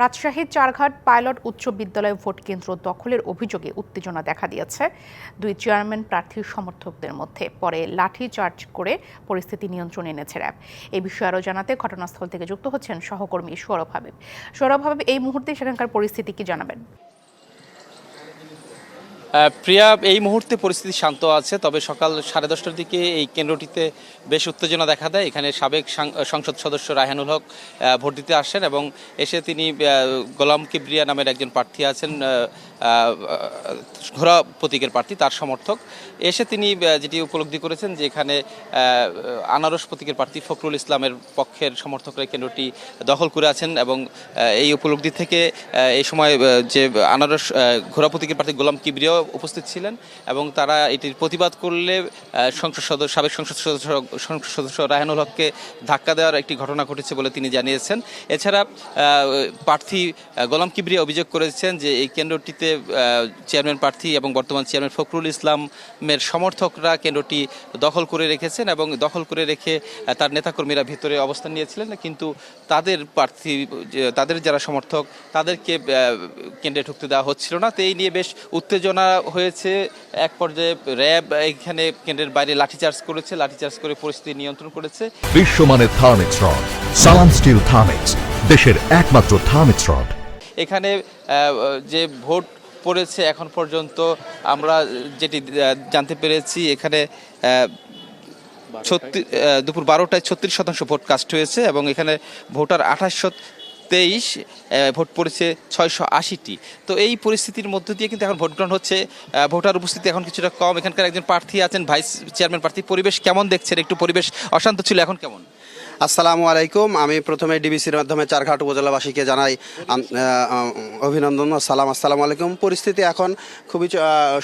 রাজশাহীর চারঘাট পাইলট উচ্চ বিদ্যালয় ভোট কেন্দ্র দখলের অভিযোগে উত্তেজনা দেখা দিয়েছে দুই চেয়ারম্যান প্রার্থীর সমর্থকদের মধ্যে। পরে লাঠি চার্জ করে পরিস্থিতি নিয়ন্ত্রণে এনেছে র্যাব। এ বিষয়ে আরও জানাতে ঘটনাস্থল থেকে যুক্ত হচ্ছেন সহকর্মী সৌরভ হাবিব। সৌরভ হাবিব, এই মুহূর্তে সেখানকার পরিস্থিতি কি জানাবেন? প্রিয়া, এই মুহূর্তে পরিস্থিতি শান্ত আছে, তবে সকাল সাড়ে দশটার দিকে এই কেন্দ্রটিতে বেশ উত্তেজনা দেখা দেয়। এখানে সাবেক সংসদ সদস্য রায়হানুল হক ভোট দিতে আসেন এবং এসে তিনি গোলাম কিবরিয়া নামের একজন প্রার্থী আছেন। ঘোড়া প্রতীকের প্রার্থী, তার সমর্থক। এসে তিনি যেটি উপলব্ধি করেছেন যে এখানে আনারস প্রতীকের প্রার্থী ফখরুল ইসলামের পক্ষের সমর্থকরা কেন্দ্রটি দখল করে আছেন এবং এই উপলব্ধি থেকে এই সময় যে আনারস ঘোড়া প্রতীকের প্রার্থী গোলাম কিবরিয়াও উপস্থিত ছিলেন এবং তারা এটির প্রতিবাদ করলে সংসদ সদস্য সাবেক সংসদ সদস্য সংসদ সদস্য রায়হানুল হককে ধাক্কা দেওয়ার একটি ঘটনা ঘটেছে বলে তিনি জানিয়েছেন। এছাড়া প্রার্থী গোলাম কিবরিয়া অভিযোগ করেছেন যে এই কেন্দ্রটিতে আহ, চেয়ারম্যান প্রার্থী এবং বর্তমান চেয়ারম্যান ফখরুল ইসলামের সমর্থকরা কেন্দ্রটি দখল করে রেখেছেন এবং দখল করে রেখে তার নেতাকর্মীরা ভিতরে অবস্থান নিয়েছিলেন। কিন্তু তাদের প্রার্থী তাদের যারা সমর্থক তাদেরকে কেন্দ্রে ঢুকতে দেওয়া হচ্ছিল না। তো এই নিয়ে বেশ উত্তেজনা হয়েছে। এক পর্যায়ে র্যাব এখানে কেন্দ্রের বাইরে লাঠিচার্জ করেছে লাঠিচার্জ করে পরিস্থিতি নিয়ন্ত্রণ করেছে। বিশ্বমানের Thermex rod Salam steel Thermex দেশের একমাত্র থার্মিক্স রড এখানে যে ভোট পড়েছে, এখন পর্যন্ত আমরা যেটি জানতে পেরেছি, এখানে ছত্রিশ দুপুর বারোটায় ছত্রিশ শতাংশ ভোট কাস্ট হয়েছে এবং এখানে ভোটার আঠাশশো তেইশ ভোট পড়েছে ছয়শো আশিটি। তো এই পরিস্থিতির মধ্য দিয়ে কিন্তু এখন ভোট গ্রহণ হচ্ছে ভোটার উপস্থিতি এখন কিছুটা কম। এখানকার একজন প্রার্থী আছেন, ভাইস চেয়ারম্যান প্রার্থী। পরিবেশ কেমন দেখছেন? একটু পরিবেশ অশান্ত ছিল, এখন কেমন? আসসালামু আলাইকুম। আমি প্রথমে ডিবিসির মাধ্যমে চারঘাট উপজেলাবাসীকে জানাই অভিনন্দন সালাম। আসসালামু আলাইকুম। পরিস্থিতি এখন খুবই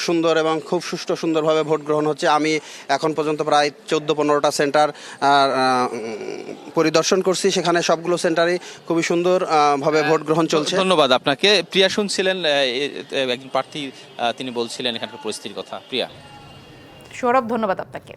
সুন্দর এবং খুব সুষ্ঠু সুন্দরভাবে ভোট গ্রহণ হচ্ছে। আমি এখন পর্যন্ত প্রায় চোদ্দ পনেরোটা সেন্টার পরিদর্শন করছি। সেখানে সবগুলো সেন্টারই খুবই সুন্দর আহ, ভাবে ভোট গ্রহণ চলছে। ধন্যবাদ আপনাকে। প্রিয়া শুনছিলেন একজন প্রার্থী তিনি বলছিলেন এখানকার পরিস্থিতির কথা। প্রিয়া। সৌরভ ধন্যবাদ আপনাকে।